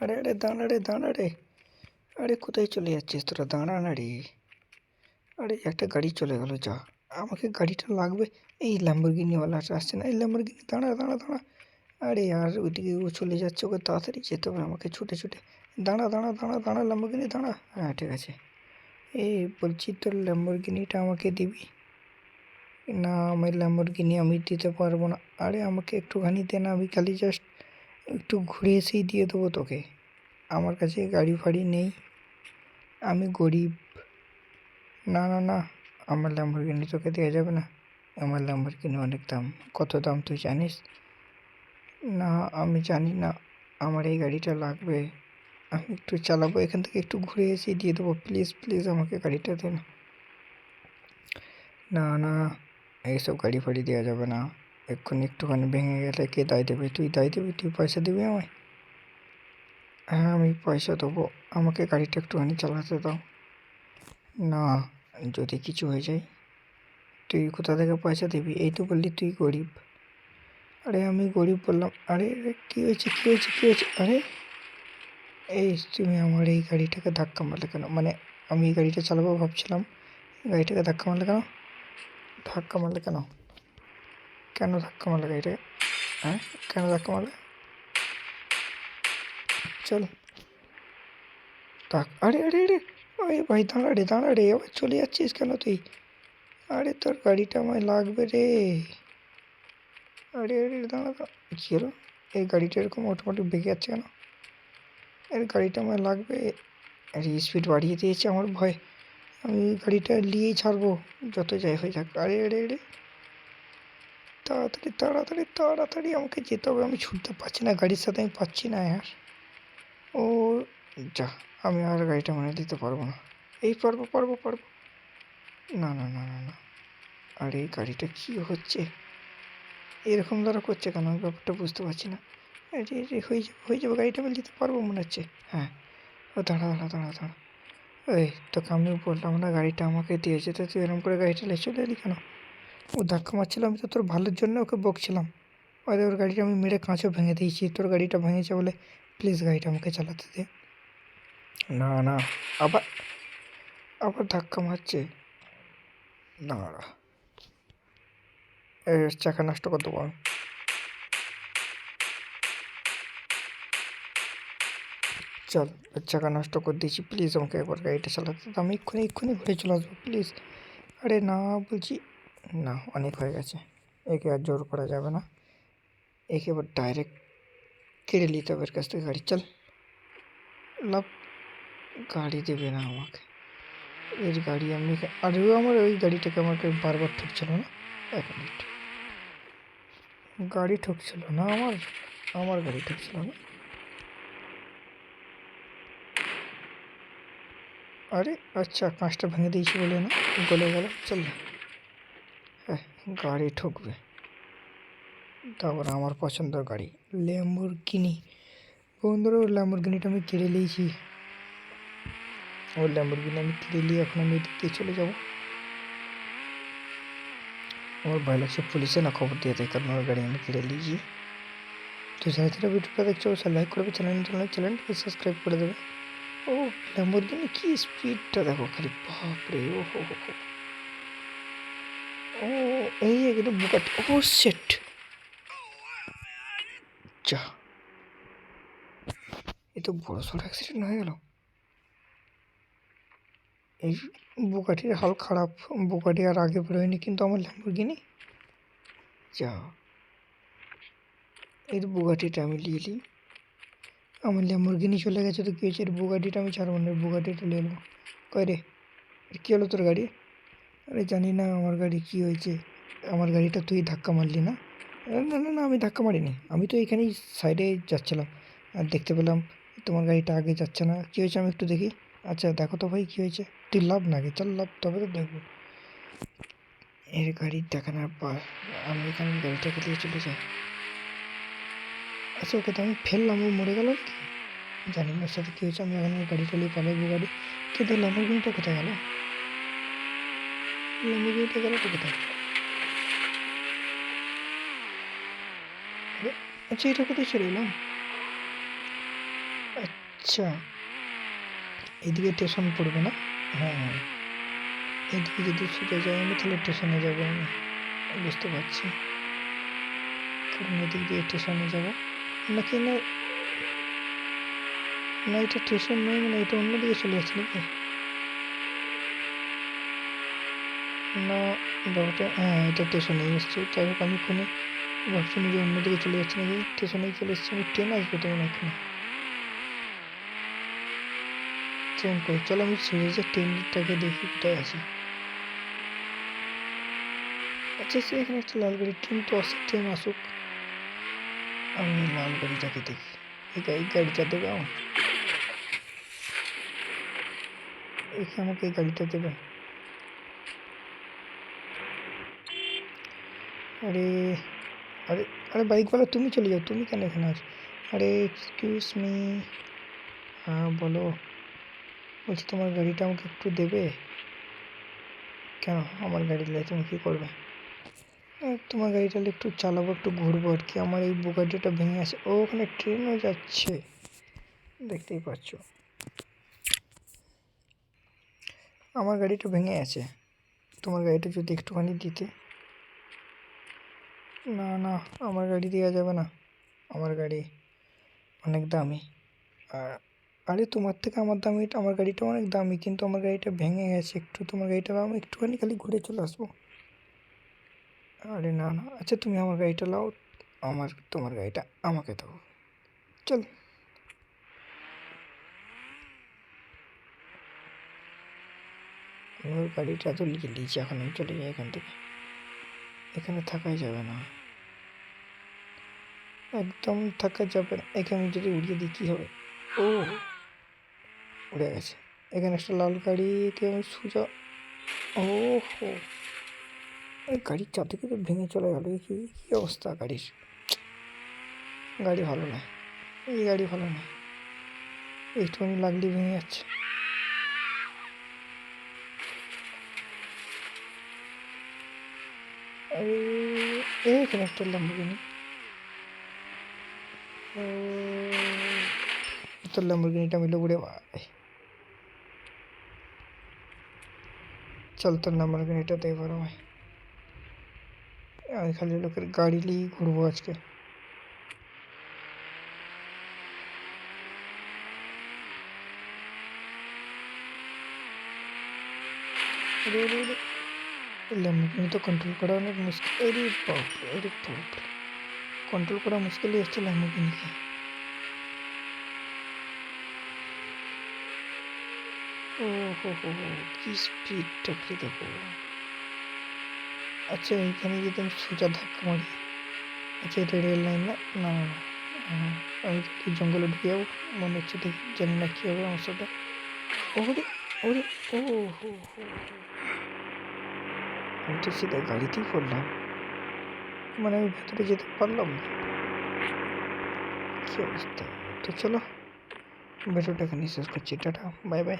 আরে আরে দাঁড়া রে দাঁড়া রে। আরে, কোথায় চলে যাচ্ছিস তোরা? দাঁড়া না রে। আরে, একটা গাড়ি চলে গেল, যা। আমাকে গাড়িটা লাগবে? এই ল্যাম্বরগিনিওয়ালা আসছে না? এই ল্যাম্বরগিনি, দাঁড়া দাঁড়া দাঁড়া। আরে আর ওইদিকে ও চলে যাচ্ছে, ওকে তাড়াতাড়ি যেতে হবে আমাকে ছুটে ছুটে। দাঁড়া দাঁড়া দাঁড়া দাঁড়া ল্যাম্বরগিনি, দাঁড়া। হ্যাঁ ঠিক আছে। এই বলছি তোর ল্যাম্বরগিনিটা আমাকে দিবি? না, আমার ল্যাম্বরগিনি আমি দিতে পারব না। আরে, আমাকে একটুখানি দে না, আমি খালি জাস্ট একটু ঘুরে এসেই দিয়ে দেবো তোকে। আমার কাছে গাড়ি ফাড়ি নেই। আমি গরিব। না না না, আমার ল্যাম্বরগিনি তোকে দেওয়া যাবে না। আমার ল্যাম্বরগিনি অনেক দাম। কত দাম তুই জানিস? না, আমি জানি না। আমার এই গাড়িটা লাগবে। আমি একটু চালাবো, এখান থেকে একটু ঘুরে এসেই দিয়ে দেবো। প্লিজ প্লিজ আমাকে গাড়িটা দে না। না না, এইসব গাড়ি ফাড়ি দেওয়া যাবে না। এক্ষুনি একটুখানি ভেঙে গেলে কে দায় দেবে? তুই দায় দিবি, তুই পয়সা দিবি আমায়? হ্যাঁ আমি পয়সা দেবো। আমাকে গাড়িটা একটুখানি চালাতে দাও। না, যদি কিছু হয়ে যায়, তুই কোথা থেকে পয়সা দিবি? এই তো বললি তুই গরিব। আরে, আমি গরিব বললাম। আরে কী হয়েছে কী হয়েছে কী হয়েছে? আরে, এই তুমি আমার এই গাড়িটাকে ধাক্কা মারলে কেন? মানে আমি এই গাড়িটা চালাবো ভাবছিলাম। গাড়িটাকে ধাক্কা মারলে কেন? ধাক্কা মারলে কেন? কেন ধাক্কা মারলে গাড়িটাকে? হ্যাঁ? কেন ধাক্কা মারলে? চল। থাক আরে আরে আরে! ওই, ভাই, দাঁড়া রে দাঁড়া রে, আবার চলে যাচ্ছিস কেন তুই? আরে, তোর গাড়িটা আমায় লাগবে রে। আরে আরে, দাঁড়া কী হলো? এই গাড়িটা এরকম অটোমেটিক বেঁকে যাচ্ছে কেন? এর গাড়িটা আমায় লাগবে। আরে স্পিড বাড়িয়ে দিয়েছে আমার ভয়। আমি গাড়িটা নিয়েই ছাড়বো, যত যাই হয়ে যাক। আরে আরে আরে! তাড়াতাড়ি তাড়াতাড়ি তাড়াতাড়ি আমাকে যেতে হবে। আমি ছুটতে পারছি না, গাড়ির সাথে আমি পাচ্ছি না আর। ও, যা, আমি আর গাড়িটা মানে দিতে পারব না। এই পারব পারব পারব। না না না না না। আর এই গাড়িটা কী হচ্ছে? এরকম দ্বারা করছে কেন? আমি ব্যাপারটা বুঝতে পারছি না। আরে রে হয়ে যাবে হয়ে যাবে, গাড়িটা আমি দিতে পারব মনে হচ্ছে। হ্যাঁ। ও, দাঁড়া দাঁড়া দাঁড়া দাঁড়া। এই, তোকে আমি বললাম না, গাড়িটা আমাকে দিয়ে যেতে। তুই এরকম করে গাড়িটা চলে এলি কেন? ও ধাক্কা মারছিল, আমি তো তোর ভালোর জন্য ওকে বকছিলাম। ওদের ওর গাড়িটা আমি মেরে কাঁচও ভেঙে দিয়েছি, তোর গাড়িটা ভেঙেছে বলে প্লিজ গাড়িটা আমাকে চালাতে দে। না না, আবার আবার ধাক্কা মারছে। না চাকা নষ্ট করে দেবো আমি। চল, এর চাকা নষ্ট করে দিয়েছি প্লিজ আমাকে একবার গাড়িটা চালাতে। আমি এক্ষুনি এক্ষুনি ঘুরে চলে আসব প্লিজ আরে না, বলছি না, অনেক হয়ে গেছে। একে আর জোর করা যাবে না। একে এবার ডাইরেক্ট কেড়ে নিতে হবে এর কাছ থেকে গাড়ি। চল। লাভ গাড়ি দেবে না আমাকে। এর গাড়ি আমি আর ও আমার ওই গাড়িটাকে আমাকে বারবার ঠকছিল না? এক মিনিট। গাড়ি ঠকছিল না আমার? আমার গাড়ি ঠকছিল না? আরে আচ্ছা কাঁচটা ভেঙে দিয়েছি বলে না? গলে গেল। চল। না গাড়ি ঠকবে। তারপর আমার পছন্দের গাড়ি ল্যাম্বরগিনি বন্ধুরা ওর ল্যাম্বরগিনিটা আমি কেড়ে নিয়েছি। ওর ল্যাম্বরগিনি আমি কিনে নিয়ে এখন আমি এদিক দিয়ে চলে যাব। আমার ভয় লাগছে পুলিশে না খবর দিয়ে দেয়, কারণ ওর গাড়ি আমি কিনে নিয়েছি। তো যারা যারা ভিডিওটা দেখছ, অবশ্যই লাইক করবে চ্যানেল চ্যানেল চ্যানেলটাকে সাবস্ক্রাইব করে দেবে। ও ল্যাম্বরগিনি কি স্পিডটা দেখো, খালি বাপরে ও হো হো হো। ও, এই একদম বুকাট ও সেট যা। এ তো বড় সড় অ্যাক্সিডেন্ট হয়ে গেল। এই বুকাটির হাল খারাপ, বুকাটি আর আগে বেরোয়নি কিন্তু আমার ল্যাম্বরগিনি যা। এর বুগাটিটা আমি নিয়ে নিই। আমার ল্যাম্বরগিনি চলে গেছে তো কী হয়েছে? এর বুগাটিটা আমি ছাড়বো না, এর বুগাটিটা নিয়ে নেব। কয় রে কী হলো তোর গাড়ি? আরে জানি না আমার গাড়ি কী হয়েছে। আমার গাড়িটা তুই ধাক্কা মারলি না? না না না, আমি ধাক্কা মারিনি। আমি তো এখানেই সাইডে যাচ্ছিলাম। আর দেখতে পেলাম তোমার গাড়িটা আগে যাচ্ছে না। কী হয়েছে আমি একটু দেখি। আচ্ছা দেখো তো ভাই, কী হয়েছে? তুই লাভ না আগে চল লাভ, তবে তো দেখব। এর গাড়ি দেখানোর পর আমি এখানে গাড়িটাকে দিয়ে চলে যাই। আচ্ছা ওকে তো আমি ফেললাম, ও মরে গেল জানি না সাথে কী হয়েছে? আমি এখন গাড়ি চালিয়ে পালাবো গাড়ি। কিন্তু ল্যাম্বরগিনিটা কোথায় গেল? ল্যাম্বরগিনিটা গেল তো কোথায় আচ্ছা এটা কোথায় চলে এলাম আচ্ছা এদিকে স্টেশন পড়বে না হ্যাঁ এদিকে যদি ছুটে যাই আমি তাহলে স্টেশনে যাব আমি বুঝতে পারছি কারণ এদিক দিয়ে স্টেশনে যাব নাকি না না এটা স্টেশন নয় মানে এটা অন্যদিকে চলে যাচ্ছে নাকি না, ব্যাপারটা হ্যাঁ এটা স্টেশনে এসছে। যাই হোক, আমি কোনো ভাবছিলাম যে অন্যদিকে চলে যাচ্ছে নাকি? স্টেশনেই চলে এসছে, আমি ট্রেন আসবে তো মনে এখানে ট্রেন কই? চলো আমি সিরিজের ট্রেনটাকে দেখি কোথায় আছে। আচ্ছা সে এখানে একটা লাল গাড়ি ট্রেন তো আসে ট্রেন আসুক। আমি লাল গাড়িটাকে দেখি। এই গাড়ি গাড়িটা দেবে এখানে আমাকে এই গাড়িটা দেবে? আরে আরে আরে বাইকওয়ালা, তুমি চলে যাও, তুমি কেন এখানে আছো? আরে এক্সকিউজ মি হ্যাঁ বলো। বলছি তোমার গাড়িটা আমাকে একটু দেবে? কেন? আমার গাড়ি নিয়ে তুমি কী করবে? তোমার গাড়িটা একটু চালাবো, একটু ঘুরবো আর কি। আমার এই বুগাটিটা ভেঙে আছে। ও, ওখানে ট্রেনও যাচ্ছে। দেখতেই পাচ্ছ। আমার গাড়িটা ভেঙে আছে। তোমার গাড়িটা যদি একটুখানি দিতে। না না, আমার গাড়ি দেওয়া যাবে না। আমার গাড়ি অনেক দামি। আর আরে তোমার থেকে আমার দামি, আমার গাড়িটা অনেক দামি, কিন্তু আমার গাড়িটা ভেঙে গেছে। একটু তোমার গাড়িটা দাও আমি একটুখানি খালি ঘুরে চলে আসব। আরে না না আচ্ছা তুমি আমার গাড়িটা লাও, আমার, তোমার গাড়িটা আমাকে দাও। চল। ওর গাড়িটা তো লিখে দিয়েছি এখন আমি চলে যাই এখান থেকে। এখানে থাকাই যাবে না। একদম থাকা যাবে না। এখানে যদি উড়িয়ে দিই, কী হবে? ও, উড়ে গেছে। এখানে একটা লাল গাড়িকে আমি সোজা ও হো এই গাড়ির চারদিকে তো ভেঙে চলে গেল। কি, কী অবস্থা গাড়ির? গাড়ি ভালো নয়। এই গাড়ি ভালো নয়। একটুখানি লাগলে ভেঙে যাচ্ছে। আরে এইখানে একটা ল্যাম্বরগিনি ও তোর ল্যাম্বরগিনিটা মিলে উড়ে ভাই চল তোর ল্যাম্বরগিনিটা দে এবার আমায় আমি খালি লোকের গাড়ি নিয়েই ঘুরবো আজকে अरे अरे अरे ল্যাম্বরগিনি তো কন্ট্রোল করা অনেক মুশকিল আরে বাপ বাপ কন্ট্রোল করা মুশকিল হচ্ছে ল্যাম্বরগিনিকে ও হো হো হো কি আচ্ছা এইখানে যদি সোজা ধাক্কা মারি আচ্ছা এটা রেল লাইন না না আমি তো জঙ্গলে ঢুকে যাব মনে হচ্ছে দেখি জানি না কী হবে আমার সাথে ওরে ওরে ও হো হো আমি তো সিধা গাড়িতেই পড়লাম। মানে আমি ভেতরে যেতে পারলাম না। কী অবস্থা? তো চলো ভিডিওটা এখানে শেষ করছি। Tata, bye bye.